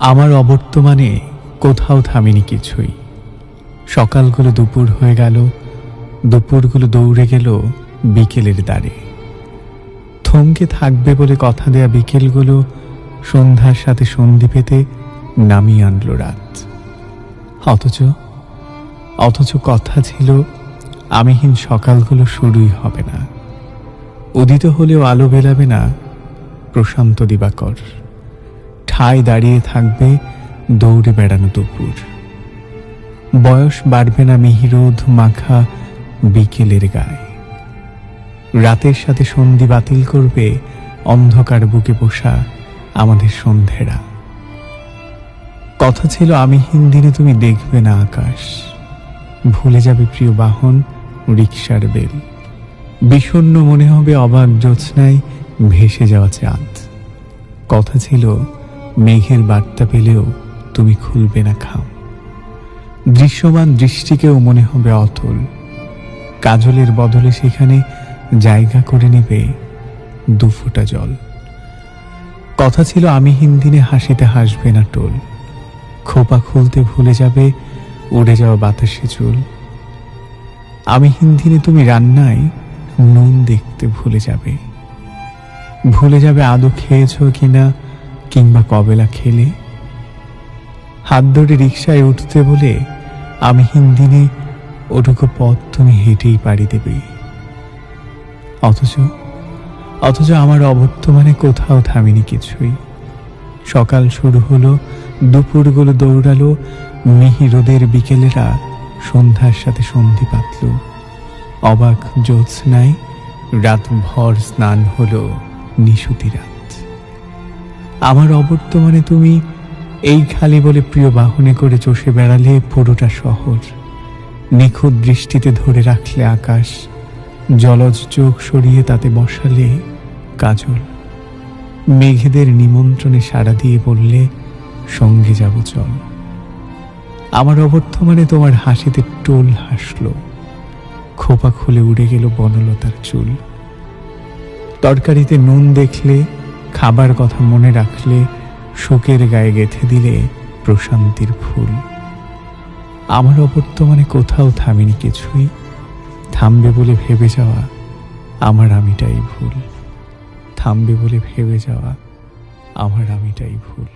আমার অবর্তমানে কোথাও থামিনি কিছুই। সকালগুলো দুপুর হয়ে গেল, দুপুরগুলো দৌড়ে গেল বিকেলের দ্বারে। থমকে থাকবে বলে কথা দেয়া বিকেলগুলো সন্ধ্যার সাথে সন্ধি পেতে নামিয়ে আনলো রাত। অথচ অথচ কথা ছিল, আমিহীন সকালগুলো শুরুই হবে না। উদিত হলেও আলো বেলাবে না প্রশান্ত দিবাকর। ঠায় দাঁড়িয়ে থাকবে দৌড়ে বেড়ানো দুপুর। বয়স বাড়বে না মিহিরোধ মাখা বিকেলের গায়ে। রাতের সাথে সন্ধি বাতিল করবে অন্ধকার বুকে বসা আমাদের সন্ধেরা। কথা ছিল আমিহীন দিনে তুমি দেখবে না আকাশ। ভুলে যাবে প্রিয় বাহন রিক্সার বেল। বিষণ্ণ মনে হবে অবাক জ্যোৎস্নায় ভেসে যাওয়া চাঁদ। কথা ছিল মেঘের বার্তা পেলেও তুমি খুলবে না খাম। দৃশ্যমান দৃষ্টিকেও মনে হবে অতল। কাজলের বদলে সেখানে জায়গা করে নেবে দু দুফোটা জল। কথা ছিল আমি হিন্দিনে হাসিতে হাসবে না টোল। খোপা খুলতে ভুলে যাবে উড়ে যাওয়া বাতাসে চুল। আমি হিন্দিনে তুমি রান্নায় নুন দেখতে ভুলে যাবে। ভুলে যাবে আদৌ খেয়েছো কিনা কিংবা কবেলা খেলে? হাত ধরে রিক্সায় উঠতে বলে আমি হিন্দিনে ওটুকু পথ তুমি হেঁটেই পাড়ি দেবে। অথচ অথচ আমার অবর্তমানে কোথাও থামিনি কিছুই। সকাল শুরু হলো দুপুরগুলো দৌড়ালো, মিহি রোদের বিকেলেরা সন্ধ্যার সাথে সন্ধি পাতল। অবাক জ্যোৎস্নায় রাত ভর স্নান হলো নিশুতি রাত। আমার অবর্তমানে তুমি এই খালি বলে প্রিয় বাহনে করে চষে বেড়ালে পুরোটা শহর। নিখুঁত দৃষ্টিতে ধরে রাখলে আকাশ, জলজ চোখ সরিয়ে তাতে বসালে কাজল। মেঘেদের নিমন্ত্রণে সাড়া দিয়ে বললে, সঙ্গে যাব, চল। আমার অবর্তমানে তোমার হাসিতে টোল হাসল। খোপা খুলে উড়ে গেল বনলতার চুল। তরকারিতে নুন দেখলে খাবার কথা মনে রাখলে শোকের গায়ে গেথে দিলে প্রশান্তির ফুল। আমার অবর্তমানে কোথাও থামিনি কিছুই। থামবে বলে ভেবে যাওয়া আমার আমিটাই ভুল। থামবে বলে ভেবে যাওয়া আমার আমিটাই ভুল।